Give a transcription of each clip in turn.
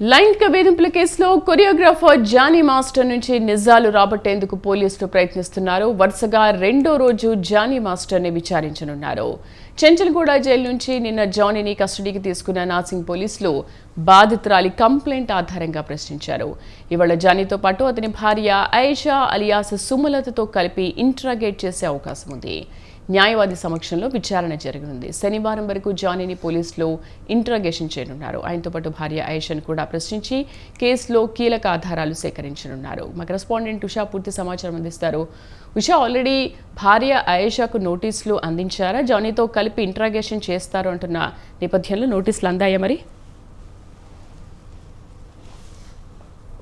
లైంగిక వేధింపుల కేసులో కొరియోగ్రాఫర్ జానీ మాస్టర్ నుంచి నిజాలు రాబట్టేందుకు పోలీసులు ప్రయత్నిస్తున్నారు. వరుసగా రెండో రోజు జానీ మాస్టర్ని విచారించనున్నారు. చెంచల్గూడ జైలు నుంచి నిన్న జానీని కస్టడీకి తీసుకున్న నాసింగ్ పోలీసులు బాధితురాలి కంప్లైంట్ ఆధారంగా ప్రశ్నించారు. ఇవాళ జానీతో పాటు అతని భార్య ఐషా అలియాస్ సుమలతతో కలిపి ఇంట్రాగేట్ చేసే అవకాశం ఉంది. న్యాయవాది సమక్షంలో విచారణ జరగనుంది శనివారం వరకు జానీని పోలీసులు ఇంట్రాగేషన్ చేయనున్నారు. ఆయనతో పాటు భార్య ఐషన్ కూడా ప్రశ్నించి కేసులో కీలక ఆధారాలు సేకరించనున్నారు. మా కరెస్పాండెంట్ ఉషా పూర్తి సమాచారం అందిస్తారు. ఉషా ఆల్రెడీ భార్య ఆయేషాకు నోటీసులు అందించారా? జానీతో కలిపి ఇంట్రాగేషన్ చేస్తారు అంటున్న నేపథ్యంలో నోటీసులు అందాయా మరి?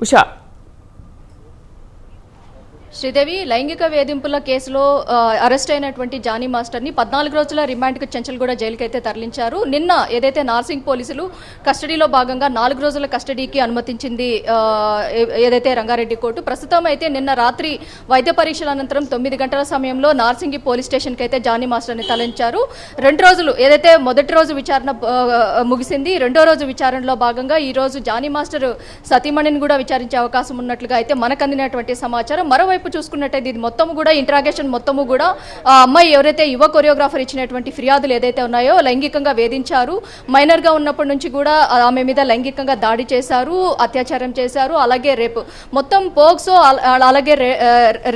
ఉషా శ్రీదేవి లైంగిక వేధింపుల కేసులో అరెస్ట్ అయినటువంటి జానీ మాస్టర్ని పద్నాలుగు రోజుల రిమాండ్కి చెంచల్గూడ జైలుకి అయితే తరలించారు. నిన్న ఏదైతే నార్సింగ్ పోలీసులు కస్టడీలో భాగంగా నాలుగు రోజుల కస్టడీకి అనుమతించింది ఏదైతే రంగారెడ్డి కోర్టు ప్రస్తుతం అయితే నిన్న రాత్రి వైద్య పరీక్షల అనంతరం తొమ్మిది గంటల సమయంలో నార్సింగి పోలీస్ స్టేషన్కి అయితే జానీ మాస్టర్ని తరలించారు. రెండు రోజులు ఏదైతే మొదటి రోజు విచారణ ముగిసింది రెండో రోజు విచారణలో భాగంగా ఈ రోజు జానీ మాస్టర్ సతీమణిని కూడా విచారించే అవకాశం ఉన్నట్లుగా అయితే మనకు అందినటువంటి సమాచారం. మరోవైపు చూసుకున్నట్టయితే ఇది మొత్తం కూడా ఇంట్రాగేషన్ మొత్తము కూడా ఆ అమ్మాయి ఎవరైతే యువ కొరియోగ్రాఫర్ ఇచ్చినటువంటి ఫిర్యాదులు ఏదైతే ఉన్నాయో లైంగికంగా వేధించారు. మైనర్గా ఉన్నప్పటి నుంచి కూడా ఆమె మీద లైంగికంగా దాడి చేశారు అత్యాచారం చేశారు అలాగే రేపు మొత్తం పోక్సో అలాగే రే-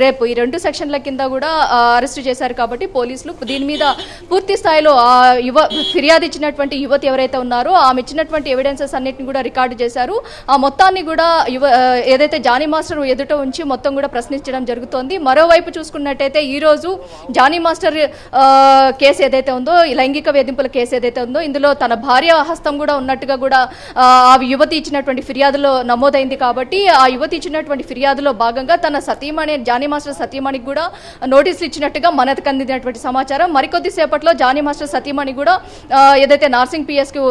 రేపు ఈ రెండు సెక్షన్ల కింద కూడా అరెస్ట్ చేశారు కాబట్టి పోలీసులు దీని మీద పూర్తి స్థాయిలో ఆ యువ ఫిర్యాదు ఇచ్చినటువంటి యువతి ఎవరైతే ఉన్నారో ఆమె ఇచ్చినటువంటి ఎవిడెన్సెస్ అన్నిటిని కూడా రికార్డు చేశారు. ఆ మొత్తాన్ని కూడా యువ ఏదైతే జానీ మాస్టర్ ఎదుట ఉంచి మొత్తం కూడా ప్రశ్నించడం జరుగుతోంది. మరోవైపు చూసుకున్నట్టయితే ఈ రోజు జానీ మాస్టర్ కేసు ఏదైతే ఉందో లైంగిక వేధింపుల కేసు ఏదైతే ఉందో ఇందులో తన భార్య హస్తం కూడా ఉన్నట్టుగా కూడా ఆ యువతి ఇచ్చినటువంటి ఫిర్యాదులో నమోదైంది కాబట్టి ఆ యువతి ఇచ్చినటువంటి ఫిర్యాదులో భాగంగా తన సతీమణి జానీ మాస్టర్ సతీమణికి కూడా నోటీసులు ఇచ్చినట్టుగా మనకు అందినటువంటి సమాచారం. మరికొద్ది సేపట్లో జానీ మాస్టర్ సతీమణి కూడా ఏదైతే నార్సింగ్ పిఎస్కి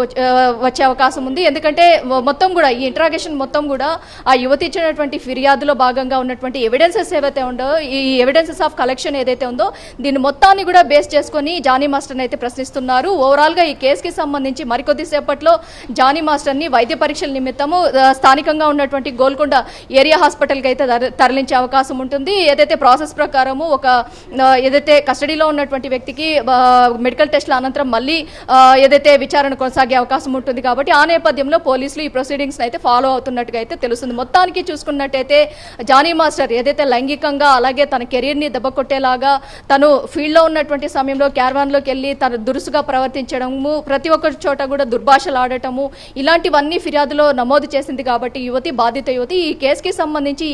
వచ్చే అవకాశం ఉంది. ఎందుకంటే మొత్తం కూడా ఈ ఇంట్రాగేషన్ మొత్తం కూడా ఆ యువతి ఇచ్చినటువంటి ఫిర్యాదులో భాగంగా ఉన్నటువంటి ఎవిడెన్సెస్ ఏవైతే ఉందో ఈ ఎవిడెన్సెస్ ఆఫ్ కలెక్షన్ ఏదైతే ఉందో దీన్ని మొత్తాన్ని కూడా బేస్ చేసుకొని జానీ మాస్టర్ని అయితే ప్రశ్నిస్తున్నారు. ఓవరాల్గా ఈ కేసుకి సంబంధించి మరికొద్ది సేపట్లో జానీ మాస్టర్ని వైద్య పరీక్షల నిమిత్తము స్థానికంగా ఉన్నటువంటి గోల్కొండ ఏరియా హాస్పిటల్కి అయితే తరలించే అవకాశం ఉంటుంది. ఏదైతే ప్రాసెస్ ప్రకారము ఒక ఏదైతే కస్టడీలో ఉన్నటువంటి వ్యక్తికి మెడికల్ టెస్ట్ల అనంతరం మళ్ళీ ఏదైతే విచారణ కొనసాగే అవకాశం ఉంటుంది కాబట్టి ఆ నేపథ్యంలో పోలీసులు ఈ ప్రొసీడింగ్స్ అయితే ఫాలో అవుతున్నట్టుగా అయితే తెలుస్తుంది. మొత్తానికి చూసుకున్నట్టయితే జానీ మాస్టర్ ఏదైతే లైంగికంగా అలాగే తన కెరీర్ని దెబ్బకొట్టేలాగా తను ఫీల్డ్లో ఉన్నటువంటి సమయంలో క్యారవాన్లోకి వెళ్ళి తను దురుసుగా ప్రవర్తించడము ప్రతి ఒక్క చోట కూడా దుర్భాషలు ఆడటము ఇలాంటివన్నీ ఫిర్యాదులో నమోదు చేసింది కాబట్టి యువతి బాధిత యువతి ఈ కేసుకి సంబంధించి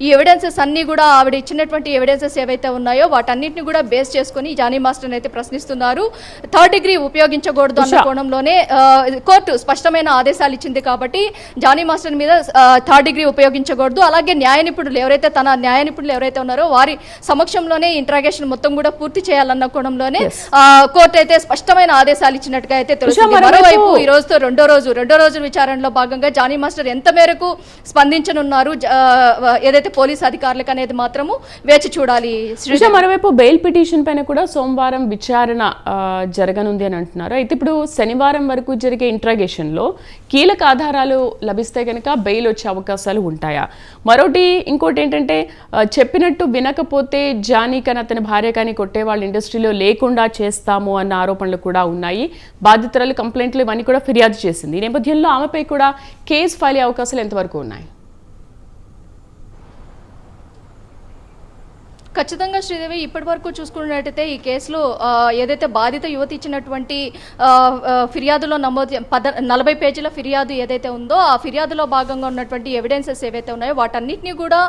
ఈ- ఎవిడెన్సెస్ అన్నీ కూడా ఆవిడ ఇచ్చినటువంటి ఎవిడెన్సెస్ ఏవైతే ఉన్నాయో వాటన్నిటిని కూడా బేస్ చేసుకొని జానీ మాస్టర్ని అయితే ప్రశ్నిస్తున్నారు థర్డ్ డిగ్రీ ఉపయోగించకూడదు అన్న. కోణంలోనే కోర్టు స్పష్టమైన ఆదేశాలు ఇచ్చింది కాబట్టి జానీ మాస్టర్ మీద థర్డ్ డిగ్రీ ఉపయోగించకూడదు అలాగే న్యాయ నిపుణులు ఎవరైతే తన న్యాయ నిపుణులు ఎవరైతే ఉన్నారో వారి సమక్షంలోనే ఇంట్రాగేషన్ మొత్తం కూడా పూర్తి చేయాలన్న కోణంలోనే కోర్టు అయితే స్పష్టమైన ఆదేశాలు ఇచ్చినట్టుగా అయితే తెలుస్తుంది. మరోవైపు- ఈ రోజుతో రెండో రోజు రెండో రోజు విచారణలో భాగంగా జానీ మాస్టర్ ఎంత మేరకు స్పందించనున్నారు? ఏదైతే పోలీస్ అధికారులకు అనేది మాత్రము వేచి చూడాలి మరోవైపు బెయిల్ పిటిషన్ పైన కూడా సోమవారం విచారణ జరగనుంది అని అంటున్నారు. అయితే ఇప్పుడు శనివారం వరకు జరిగే ఇంట్రాగేషన్లో కీలక ఆధారాలు లభిస్తే కనుక బెయిల్ వచ్చే అవకాశాలు ఉంటాయా? మరోటి ఇంకోటి ఏంటంటే చెప్పినట్టు వినకపోతే జానీ కానీ అతని భార్య కానీ కొట్టే వాళ్ళ ఇండస్ట్రీలో లేకుండా చేస్తాము అన్న ఆరోపణలు కూడా ఉన్నాయి. బాధితురాలు కంప్లైంట్లు ఇవన్నీ కూడా ఫిర్యాదు చేసింది. ఈ నేపథ్యంలో ఆమెపై కూడా కేసు ఫైల్ అయ్యే అవకాశాలు ఎంతవరకు ఉన్నాయి? ఖచ్చితంగా శ్రీదేవి ఇప్పటి వరకు చూసుకున్నట్టయితే ఈ కేసులో ఏదైతే బాధిత యువతి ఇచ్చినటువంటి ఫిర్యాదులో నమోదు పద నలభై పేజీల ఫిర్యాదు ఏదైతే ఉందో ఆ ఫిర్యాదులో భాగంగా ఉన్నటువంటి ఎవిడెన్సెస్ ఏవైతే ఉన్నాయో వాటన్నిటిని కూడా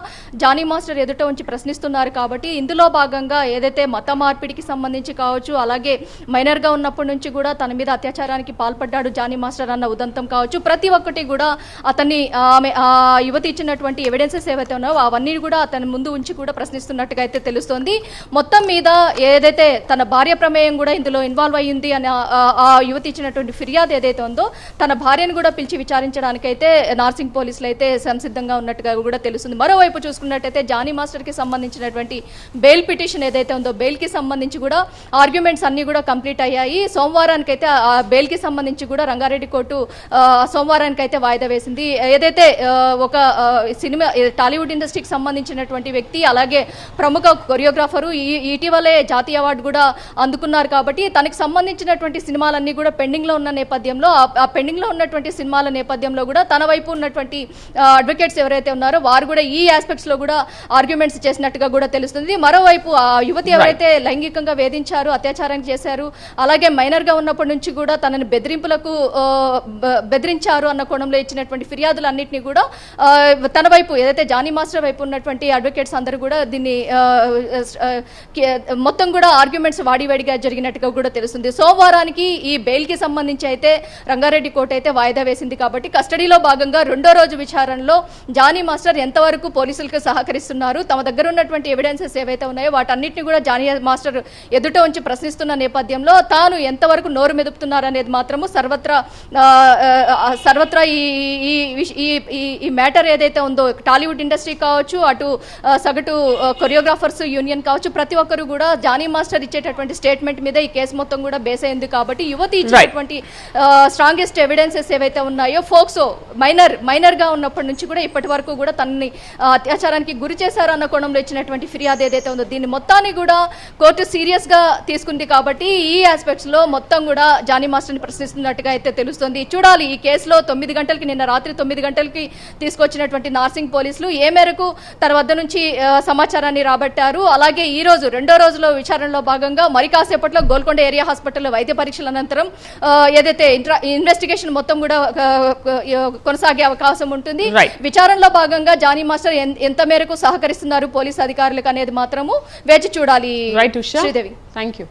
జానీ మాస్టర్ ఎదుట ఉంచి ప్రశ్నిస్తున్నారు కాబట్టి ఇందులో భాగంగా ఏదైతే మత మార్పిడికి సంబంధించి కావచ్చు అలాగే మైనర్గా ఉన్నప్పటి నుంచి కూడా తన మీద అత్యాచారానికి పాల్పడ్డాడు జానీ మాస్టర్ అన్న ఉదంతం కావచ్చు. ప్రతి ఒక్కటి కూడా అతన్ని ఆమె ఆ యువతి ఇచ్చినటువంటి ఎవిడెన్సెస్ ఏవైతే ఉన్నాయో అవన్నీ కూడా అతని ముందు ఉంచి కూడా ప్రశ్నిస్తున్నట్టుగా అయితే తెలుస్తోంది. మొత్తం మీద ఏదైతే తన భార్య ప్రమేయం కూడా ఇందులో ఇన్వాల్వ్ అయ్యింది అని ఆ- యువతి ఇచ్చినటువంటి ఫిర్యాదు ఏదైతే ఉందో తన భార్యను కూడా పిలిచి విచారించడానికైతే నార్సింగ్ పోలీసులు అయితే సంసిద్ధంగా ఉన్నట్టుగా కూడా తెలుస్తుంది. మరోవైపు చూసుకున్నట్టయితే జానీ మాస్టర్కి సంబంధించినటువంటి బెయిల్ పిటిషన్ ఏదైతే ఉందో బెయిల్కి సంబంధించి కూడా ఆర్గ్యుమెంట్స్ అన్నీ కూడా కంప్లీట్ అయ్యాయి. సోమవారానికి అయితే ఆ బెయిల్కి సంబంధించి కూడా రంగారెడ్డి కోర్టు సోమవారానికైతే సోమవారానికి అయితే వాయిదా వేసింది. ఏదైతే ఒక సినిమా టాలీవుడ్ ఇండస్ట్రీకి సంబంధించినటువంటి వ్యక్తి అలాగే ప్రముఖ కొరియోగ్రాఫరు ఈ ఇటీవలే జాతీయ అవార్డు కూడా అందుకున్నారు కాబట్టి తనకి సంబంధించినటువంటి సినిమాలన్నీ కూడా పెండింగ్లో ఉన్న నేపథ్యంలో ఆ- ఆ పెండింగ్లో ఉన్నటువంటి సినిమాల నేపథ్యంలో కూడా తన వైపు ఉన్నటువంటి అడ్వకేట్స్ ఎవరైతే ఉన్నారో వారు కూడా ఈ ఆస్పెక్ట్స్లో కూడా ఆర్గ్యుమెంట్స్ చేసినట్టుగా కూడా తెలుస్తుంది. మరోవైపు ఆ యువతి ఎవరైతే లైంగికంగా వేధించారు అత్యాచారం చేశారు అలాగే మైనర్గా ఉన్నప్పటి నుంచి కూడా తనని బెదిరింపులకు బెదిరించారు అన్న కోణంలో ఇచ్చినటువంటి ఫిర్యాదులన్నింటినీ కూడా తన వైపు ఏదైతే జానీ మాస్టర్ వైపు ఉన్నటువంటి అడ్వకేట్స్ అందరూ కూడా దీన్ని మొత్తం కూడా ఆర్గ్యుమెంట్స్ వాడివాడిగా జరిగినట్టుగా కూడా తెలుస్తుంది. సోమవారానికి ఈ బెయిల్కి సంబంధించి అయితే రంగారెడ్డి కోర్టు అయితే వాయిదా వేసింది కాబట్టి కస్టడీలో భాగంగా రెండో రోజు విచారణలో జానీ మాస్టర్ ఎంతవరకు పోలీసులకు సహకరిస్తున్నారు తమ దగ్గర ఉన్నటువంటి ఎవిడెన్సెస్ ఏవైతే ఉన్నాయో వాటన్నిటిని కూడా జానీ మాస్టర్ ఎదుట ఉంచి ప్రశ్నిస్తున్న నేపథ్యంలో తాను ఎంతవరకు నోరు మెదుపుతున్నారనేది మాత్రము సర్వత్రా సర్వత్రా ఈ ఈ ఈ ఈ- మ్యాటర్ ఏదైతే ఉందో టాలీవుడ్ ఇండస్ట్రీ కావచ్చు అటు సగటు కొరియోగ్రాఫర్ కొరియోగ్రాఫర్స్ యూనియన్ కావచ్చు ప్రతి ఒక్కరు కూడా జానీ మాస్టర్ ఇచ్చేటటువంటి స్టేట్మెంట్ మీద ఈ కేసు మొత్తం కూడా బేస్ అయింది కాబట్టి యువతి ఇచ్చేటటువంటి స్ట్రాంగెస్ట్ ఎవిడెన్సెస్ ఏవైతే ఉన్నాయో ఫోక్సో మైనర్ మైనర్గా ఉన్నప్పటి నుంచి కూడా ఇప్పటి వరకు కూడా తనని అత్యాచారానికి గురి చేశారు అన్న కోణంలో ఇచ్చినటువంటి ఫిర్యాదు ఏదైతే ఉందో దీన్ని మొత్తాన్ని కూడా కోర్టు సీరియస్గా తీసుకుంది కాబట్టి ఈ ఆస్పెక్ట్స్లో మొత్తం కూడా జానీ మాస్టర్ని ప్రశ్నిస్తున్నట్టుగా అయితే తెలుస్తుంది. చూడాలి ఈ కేసులో తొమ్మిది గంటలకి నిన్న రాత్రి తొమ్మిది గంటలకి తీసుకొచ్చినటువంటి నార్సింగ్ పోలీసులు ఏ మేరకు తన వద్ద నుంచి సమాచారాన్ని రాబట్టారు అలాగే ఈ రోజు రెండో రోజులో విచారణలో భాగంగా మరి కాసేపట్లో గోల్కొండ ఏరియా హాస్పిటల్లో వైద్య పరీక్షల అనంతరం ఏదైతే ఇన్వెస్టిగేషన్ మొత్తం కూడా కొనసాగే అవకాశం ఉంటుంది. విచారణలో భాగంగా జానీ మాస్టర్ ఎంత మేరకు సహకరిస్తున్నారు పోలీస్ అధికారులకు అనేది మాత్రము వేచి చూడాలి రైట్ శ్రీదేవి. Thank you